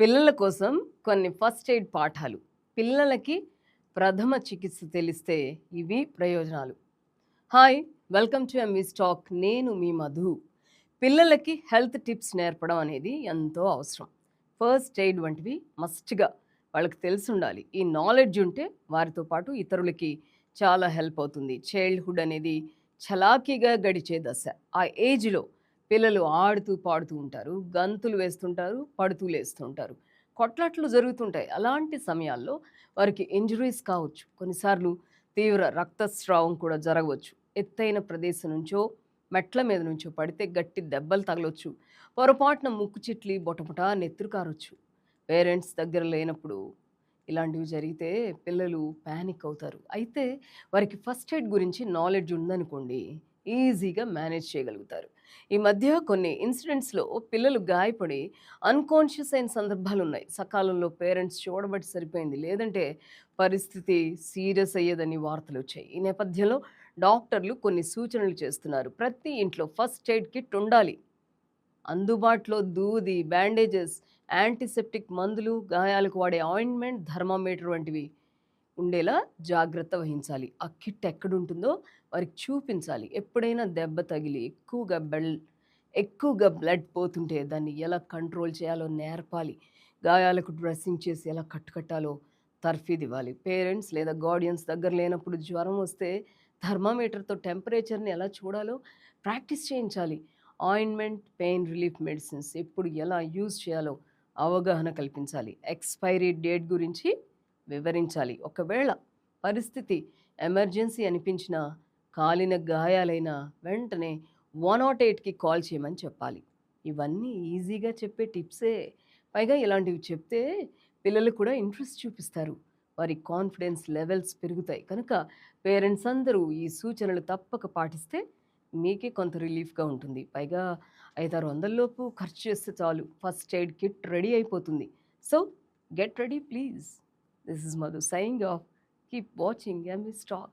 పిల్లల కోసం కొన్ని ఫస్ట్ ఎయిడ్ పాఠాలు. పిల్లలకి ప్రథమ చికిత్స తెలిస్తే ఇవి ప్రయోజనాలు. Hi welcome to MV stock నేను మీ మధు. పిల్లలకి హెల్త్ టిప్స్ నేర్పడం అనేది ఎంతో అవసరం. ఫస్ట్ ఎయిడ్ వంటివి మస్ట్గా వాళ్ళకి తెలిసి ఉండాలి. ఈ నాలెడ్జ్ ఉంటే వారితో పాటు ఇతరులకి చాలా హెల్ప్ అవుతుంది. చైల్డ్హుడ్ అనేది చలాకీగా గడిచే దశ. ఆ ఏజ్లో పిల్లలు ఆడుతూ పాడుతూ ఉంటారు గంతులు వేస్తుంటారు పడుతూ లేస్తుంటారు. కొట్లాట్లు జరుగుతుంటాయి. అలాంటి సమయాల్లో వారికి ఇంజరీస్ కావచ్చు. కొన్నిసార్లు తీవ్ర రక్తస్రావం కూడా జరగవచ్చు. ఎత్తైన ప్రదేశం నుంచో మెట్ల మీద నుంచో పడితే గట్టి దెబ్బలు తగలొచ్చు. పొరపాటున ముక్కు చిట్లి బొటముట నెత్తురు కారొచ్చు. పేరెంట్స్ దగ్గర లేనప్పుడు ఇలాంటివి జరిగితే పిల్లలు ప్యానిక్ అవుతారు. అయితే వారికి ఫస్ట్ ఎయిడ్ గురించి నాలెడ్జ్ ఉందనుకోండి ఈజీగా మేనేజ్ చేయగలుగుతారు. ఈ మధ్య కొన్ని ఇన్సిడెంట్స్లో పిల్లలు గాయపడి అన్కాన్షియస్ అయిన సందర్భాలు ఉన్నాయి సకాలంలో పేరెంట్స్ చూడబట్టి సరిపోయింది. లేదంటే పరిస్థితి సీరియస్ అయ్యేదని వార్తలు వచ్చాయి. ఈ నేపథ్యంలో డాక్టర్లు కొన్ని సూచనలు చేస్తున్నారు. ప్రతి ఇంట్లో ఫస్ట్ ఎయిడ్ కిట్ ఉండాలి. అందుబాటులో దూది బ్యాండేజెస్ యాంటీసెప్టిక్ మందులు గాయాలకు వాడే ఆయింట్మెంట్ థర్మామీటర్ వంటివి ఉండేలా జాగ్రత్త వహించాలి. ఆ కిట్ ఎక్కడుంటుందో వారికి చూపించాలి. ఎప్పుడైనా దెబ్బ తగిలి ఎక్కువగా బెల్ ఎక్కువగా బ్లడ్ పోతుంటే దాన్ని ఎలా కంట్రోల్ చేయాలో నేర్పాలి. గాయాలకు డ్రెస్సింగ్ చేసి ఎలా కట్టుకట్టాలో తర్ఫీదు ఇవ్వాలి పేరెంట్స్ లేదా గార్డియన్స్ దగ్గర లేనప్పుడు జ్వరం వస్తే థర్మామీటర్తో టెంపరేచర్ని ఎలా చూడాలో ప్రాక్టీస్ చేయించాలి. ఆయింట్మెంట్ పెయిన్ రిలీఫ్ మెడిసిన్స్ ఎప్పుడు ఎలా యూజ్ చేయాలో అవగాహన కల్పించాలి. ఎక్స్పైరీ డేట్ గురించి వివరించాలి. ఒకవేళ పరిస్థితి ఎమర్జెన్సీ అనిపించిన కాలిన గాయాలైన వెంటనే వన్ నాట్ ఎయిట్కి కాల్ చేయమని చెప్పాలి. ఇవన్నీ ఈజీగా చెప్పే టిప్సే. పైగా ఇలాంటివి చెప్తే పిల్లలు కూడా ఇంట్రెస్ట్ చూపిస్తారు. వారి కాన్ఫిడెన్స్ లెవెల్స్ పెరుగుతాయి. కనుక పేరెంట్స్ అందరూ ఈ సూచనలు తప్పక పాటిస్తే మీకే కొంత రిలీఫ్గా ఉంటుంది. పైగా ఐదారు వందలలోపు ఖర్చు చేస్తే చాలు. ఫస్ట్ ఎయిడ్ కిట్ రెడీ అయిపోతుంది. So get ready please. This is Madhu saying off. Keep watching MS Talk.